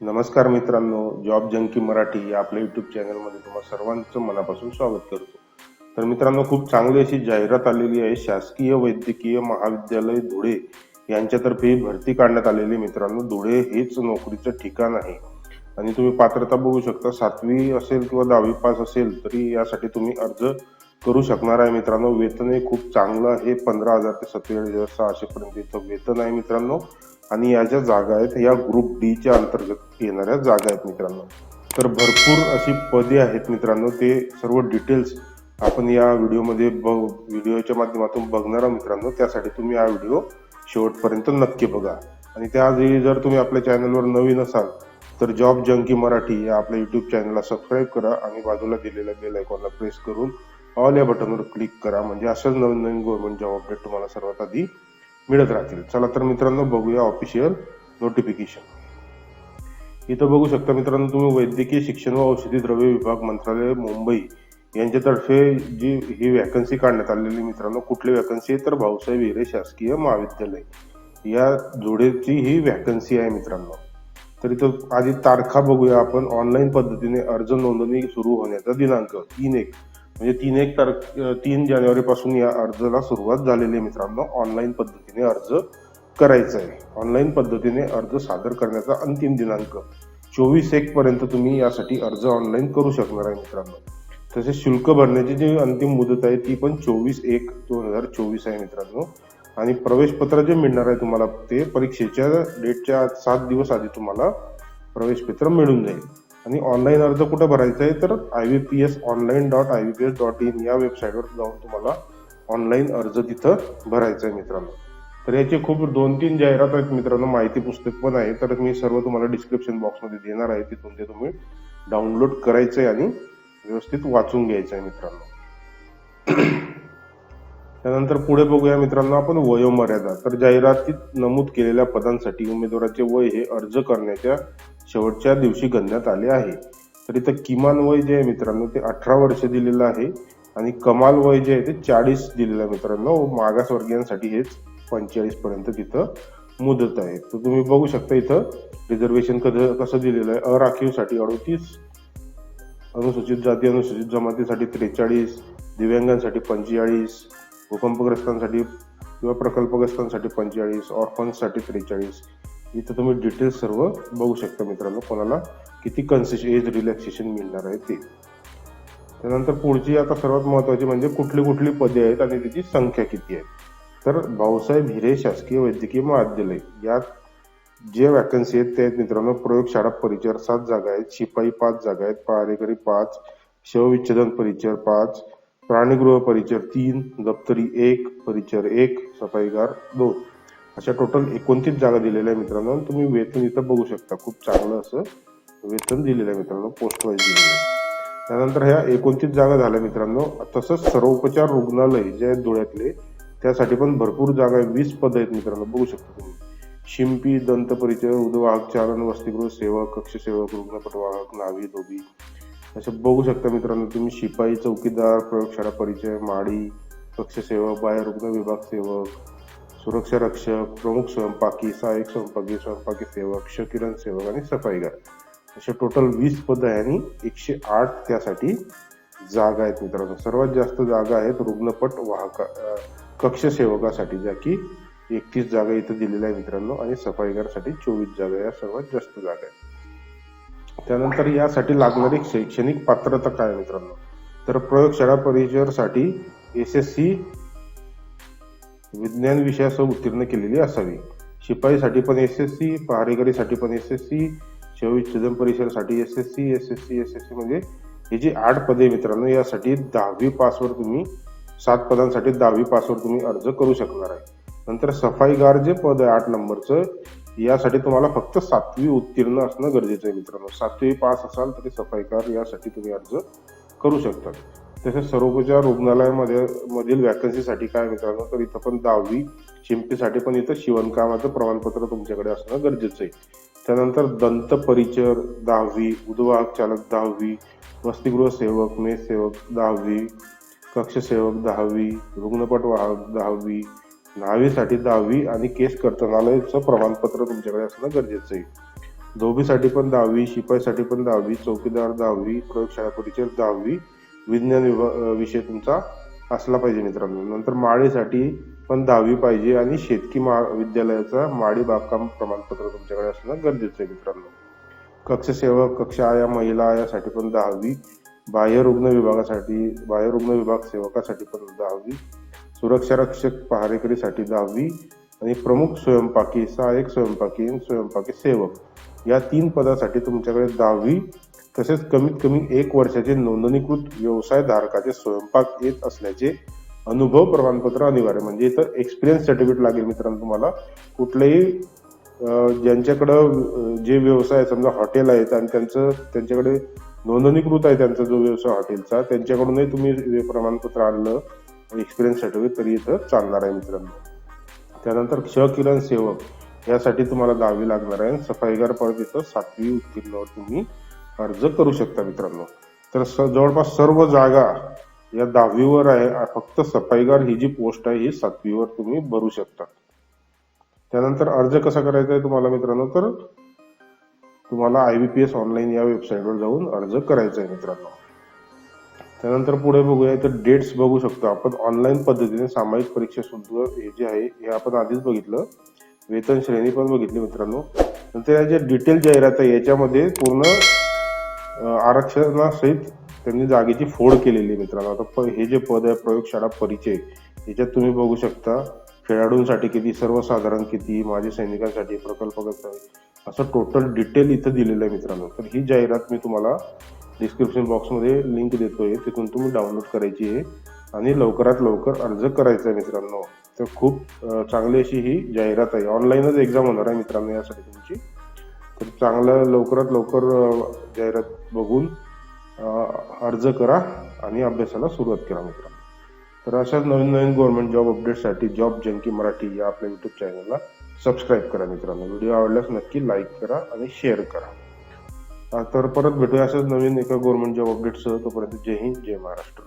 नमस्कार मित्रांनो job junkie Marathi या आपल्या युट्यूब चॅनलमध्ये तुम्हाला सर्वांचं मनापासून स्वागत करतो. तर मित्रांनो खूप चांगली अशी जाहिरात आलेली आहे. शासकीय वैद्यकीय महाविद्यालय धुळे यांच्यातर्फे भरती काढण्यात आलेली मित्रांनो धुळे हेच नोकरीचं ठिकाण आहे. आणि तुम्ही पात्रता बघू शकता सातवी असेल किंवा दहावी पास असेल तरी यासाठी तुम्ही अर्ज करू शकणार आहे मित्रांनो. वेतन हे खूप चांगलं आहे पंधरा हजार ते सत्तेचाळीस हजार सहाशे पर्यंत इथं वेतन आहे मित्रांनो. आणि या ज्या जागा आहेत या ग्रुप डीच्या अंतर्गत येणाऱ्या जागा आहेत मित्रांनो. तर भरपूर अशी पदे आहेत मित्रांनो ते सर्व डिटेल्स आपण या व्हिडिओमध्ये बघ व्हिडिओच्या माध्यमातून बघणार आहोत मित्रांनो. त्यासाठी तुम्ही हा व्हिडिओ शेवटपर्यंत नक्की बघा. आणि त्याआधी जर तुम्ही आपल्या चॅनलवर नवीन असाल तर जॉब जंकी मराठी या आपल्या युट्यूब चॅनलला सबस्क्राईब करा आणि बाजूला दिलेल्या बेल आयकॉनला प्रेस करून ऑल या बटनवर क्लिक करा. म्हणजे अशाच नवीन नवीन गव्हर्नमेंट जॉब अपडेट तुम्हाला सर्वात आधी मिळत राहतील. चला तर मित्रांनो बघूया ऑफिशियल नोटिफिकेशन इथं बघू शकता मित्रांनो तुम्ही वैद्यकीय शिक्षण व औषधी द्रव्य विभाग मंत्रालय मुंबई यांच्यातर्फे जी ही वॅकन्सी काढण्यात आलेली मित्रांनो कुठली वॅकन्सी आहे? तर भाऊसाहेब हिरे शासकीय महाविद्यालय. या जोडेची ही वॅकन्सी आहे मित्रांनो. तर इथं आधी तारखा बघूया आपण. ऑनलाईन पद्धतीने अर्ज नोंदणी सुरू होण्याचा दिनांक. तीन एक. म्हणजे तीन एक तारख तीन जानेवारीपासून या अर्जाला सुरुवात झालेली आहे मित्रांनो. ऑनलाईन पद्धतीने अर्ज करायचा आहे. ऑनलाईन पद्धतीने अर्ज सादर करण्याचा अंतिम दिनांक चोवीस एक पर्यंत तुम्ही यासाठी अर्ज ऑनलाईन करू शकणार आहे मित्रांनो. तसेच शुल्क भरण्याची जी अंतिम मुदत आहे ती पण चोवीस एक दोन हजार चोवीस आहे मित्रांनो. आणि प्रवेश पत्र जे मिळणार आहे तुम्हाला ते परीक्षेच्या डेटच्या सात दिवस आधी तुम्हाला प्रवेश पत्र मिळून जाईल. आणि ऑनलाईन अर्ज कुठं भरायचा आहे तर I V P S online dot I V P S dot in या वेबसाईटवर जाऊन तुम्हाला ऑनलाईन अर्ज तिथं भरायचा आहे मित्रांनो. तर याचे खूप दोन तीन जाहिरात आहेत मित्रांनो माहिती पुस्तक पण आहे. तर मी सर्व तुम्हाला डिस्क्रिप्शन बॉक्समध्ये देणार आहे तिथून ते तुम्ही डाउनलोड करायचं आहे आणि व्यवस्थित वाचून घ्यायचं आहे मित्रांनो. त्यानंतर पुढे बघूया मित्रांनो आपण वयोमर्यादा. तर जाहिरातीत नमूद केलेल्या पदांसाठी उमेदवाराचे वय हे अर्ज करण्याच्या शेवटच्या दिवशी गणण्यात आले आहे. तर इथं किमान वय जे आहे मित्रांनो ते अठरा वर्ष दिलेलं आहे आणि कमाल वय जे आहे ते चाळीस दिलेलं आहे मित्रांनो. मागासवर्गीयांसाठी हेच पंचेचाळीस पर्यंत तिथं मुदत आहे. तर तुम्ही बघू शकता इथं रिझर्वेशन कसं कसं दिलेलं आहे. अराखीवसाठी अडोतीस अनुसूचित जाती अनुसूचित जमातीसाठी त्रेचाळीस दिव्यांगांसाठी पंचेचाळीस भूकंपग्रस्तांसाठी किंवा प्रकल्पग्रस्तांसाठी पंचेचाळीस ऑर्फन्ससाठी त्रेचाळीस इथं तुम्ही डिटेल्स सर्व बघू शकता मित्रांनो कोणाला किती कन्सेश एज रिलॅक्सेशन मिळणार आहे ते. त्यानंतर पुढची आता सर्वात महत्वाची म्हणजे कुठली कुठली पदे आहेत आणि त्याची संख्या किती आहे. तर भाऊसाहेब हिरे शासकीय वैद्यकीय महाविद्यालय यात जे वॅकन्सी आहेत ते आहेत मित्रांनो प्रयोगशाळा परिचर सात जागा आहेत शिपाई पाच जागा आहेत पहारेकरी पाच शवविच्छेदन परिचर पाच प्राणीगृह परिचर तीन दप्तरी एक परिचर एक सफाईगार दोन. अशा टोटल एकोणतीस जागा दिलेल्या आहे मित्रांनो. तुम्ही वेतन इथं बघू शकता. खूप चांगलं असं वेतन दिलेलं आहे मित्रांनो. पोस्ट वाईज दिलेलं आहे. त्यानंतर ह्या एकोणतीस जागा झाल्या मित्रांनो. तसंच सर्वोपचार रुग्णालय जे आहेत धुळ्यातले त्यासाठी पण भरपूर जागा आहे वीस पद आहेत मित्रांनो. बघू शकता तुम्ही. शिंपी दंत परिचय उद्वाहक चालन वसतिगृह सेवक कक्षसेवक रुग्णपटवाहक नावी धोबी असे बघू शकता मित्रांनो तुम्ही शिपाई चौकीदार प्रयोगशाळा परिचय माडी कक्ष सेवक बाह्य रुग्ण विभाग सेवक सुरक्षा रक्षक प्रमुख स्वयंपाकी सहाय्यक स्वयंपाकी स्वयंपाकी सेवक क्षकिरण सेवक आणि सफाईगार असे टोटल वीस पद आहे आणि एकशे आठ त्यासाठी जागा आहेत मित्रांनो. सर्वात जास्त जागा आहेत रुग्णपट वाहका कक्षसेवकासाठी कक्ष सेवकासाठी ज्या की एकतीस जागा इथं दिलेल्या आहे मित्रांनो आणि सफाईगारसाठी चोवीस जागा या सर्वात जास्त जागा आहेत. त्यानंतर यासाठी लागणारी शैक्षणिक पात्रता काय मित्रांनो? तर प्रयोगशाळा परिचरसाठी एस एस सी विज्ञान विषयासह उत्तीर्ण केलेली असावी. शिपाईसाठी पण एस एस सी पहारेकरीसाठी पण एस एस सी चोवीस शवविच्छेदन परिसरसाठी S S C S S C S S C म्हणजे हे जी आठ पदे मित्रांनो यासाठी दहावी पासवर तुम्ही सात पदांसाठी दहावी पासवर तुम्ही अर्ज करू शकणार आहे. नंतर सफाईगार जे पद आहे आठ नंबरचं यासाठी तुम्हाला फक्त सातवी उत्तीर्ण असणं गरजेचं आहे मित्रांनो. सातवी पास असाल तरी सफाईकार यासाठी तुम्ही अर्ज करू शकता तसेच सर्वोपचार रुग्णालयामध्ये मधील वॅकन्सीसाठी काय मित्रांनो तर इथं पण दहावी शिंपीसाठी पण इथं शिवणकामाचं प्रमाणपत्र तुमच्याकडे असणं गरजेचं आहे. त्यानंतर दंत परिचर दहावी उद्वाहक चालक दहावी वसतिगृह सेवक मेस सेवक दहावी कक्ष सेवक दहावी रुग्णपट वाहक दहावी न्हावीसाठी दहावी आणि केस कर्तनालयाचं प्रमाणपत्र तुमच्याकडे असणं गरजेचं आहे. धोबीसाठी पण दहावी शिपाईसाठी पण दहावी चौकीदार दहावी प्रयोगशाळा परिचय दहावी विज्ञान विभाग विषय तुमचा असला पाहिजे मित्रांनो. नंतर माळीसाठी पण दहावी पाहिजे आणि शेतकी महाविद्यालयाचा माळी बागकाम प्रमाणपत्र तुमच्याकडे असणं गरजेचं आहे मित्रांनो. कक्षसेवक कक्षा कक्ष आया महिला आयासाठी पण दहावी बाह्य रुग्ण विभागासाठी बाह्य रुग्ण विभाग सेवकासाठी पण दहावी सुरक्षारक्षक पहारेकरीसाठी दहावी आणि प्रमुख स्वयंपाकी सहाय्यक स्वयंपाकी आणि स्वयंपाकी सेवक. या तीन पदासाठी तुमच्याकडे दहावी तसेच कमीत कमी एक वर्षाचे नोंदणीकृत व्यवसाय धारकाचे स्वयंपाक येत असल्याचे अनुभव प्रमाणपत्र अनिवार्य. म्हणजे इथं एक्सपिरियन्स सर्टिफिकेट लागेल मित्रांनो तुम्हाला. कुठलंही ज्यांच्याकडं जे व्यवसाय समजा हॉटेल आहेत आणि त्यांचं त्यांच्याकडे नोंदणीकृत आहे त्यांचा जो व्यवसाय हॉटेलचा त्यांच्याकडूनही तुम्ही प्रमाणपत्र आणलं. एक्सपिरियन्स सर्टिफिकेट तरी इथं चालणार आहे मित्रांनो. त्यानंतर क्ष किरण सेवक यासाठी तुम्हाला दहावी लागणार आहे. सफाईगार परत इथं सातवी उत्तीर्णावर तुम्ही अर्ज करू शकता मित्रांनो. तर स जवळपास सर्व जागा या दहावीवर आहे. फक्त सफाईगार ही जी पोस्ट आहे ही सातवीवर तुम्ही भरू शकता. त्यानंतर अर्ज कसा करायचा आहे तुम्हाला मित्रांनो? तर तुम्हाला I B P S online या वेबसाईटवर जाऊन अर्ज करायचा आहे मित्रांनो. त्यानंतर पुढे बघूया इथं डेट्स बघू शकतो आपण. ऑनलाईन पद्धतीने सामायिक परीक्षा सुद्धा हे जे आहे हे आपण आधीच बघितलं. वेतन श्रेणी पण बघितली मित्रांनो. नंतर या जे डिटेल जाहिरात आहे याच्यामध्ये पूर्ण आरक्षणासहित त्यांनी जागेची फोड केलेली आहे मित्रांनो. आता प- हे जे पद आहे प्रयोगशाळा परिचय याच्यात तुम्ही बघू शकता खेळाडूंसाठी किती सर्वसाधारण किती माजी सैनिकांसाठी प्रकल्प कसं आहे असं टोटल डिटेल इथं दिलेलं आहे मित्रांनो. तर ही जाहिरात मी तुम्हाला डिस्क्रिप्शन बॉक्समध्ये लिंक देतोय. तिथून तुम्ही डाउनलोड करायची आहे. आणि लवकरात लवकर अर्ज करायचा आहे मित्रांनो. तर खूप चांगली अशी ही जाहिरात आहे. ऑनलाईनच एक्झाम होणार आहे मित्रांनो यासाठी तुमची. तर चांगलं लवकरात लवकर जाहिरात बघून अर्ज करा आणि अभ्यासाला सुरुवात करा मित्रांनो. तर अशाच नवीन नवीन गव्हर्नमेंट जॉब अपडेटसाठी जॉब जंकी मराठी या आपल्या युट्यूब चॅनलला सबस्क्राईब करा मित्रांनो. व्हिडिओ आवडल्यास नक्की लाईक करा आणि शेअर करा. तर परत भेटूया अशाच नवीन एका गव्हर्नमेंट जॉब अपडेटसह तोपर्यंत जय हिंद जय महाराष्ट्र.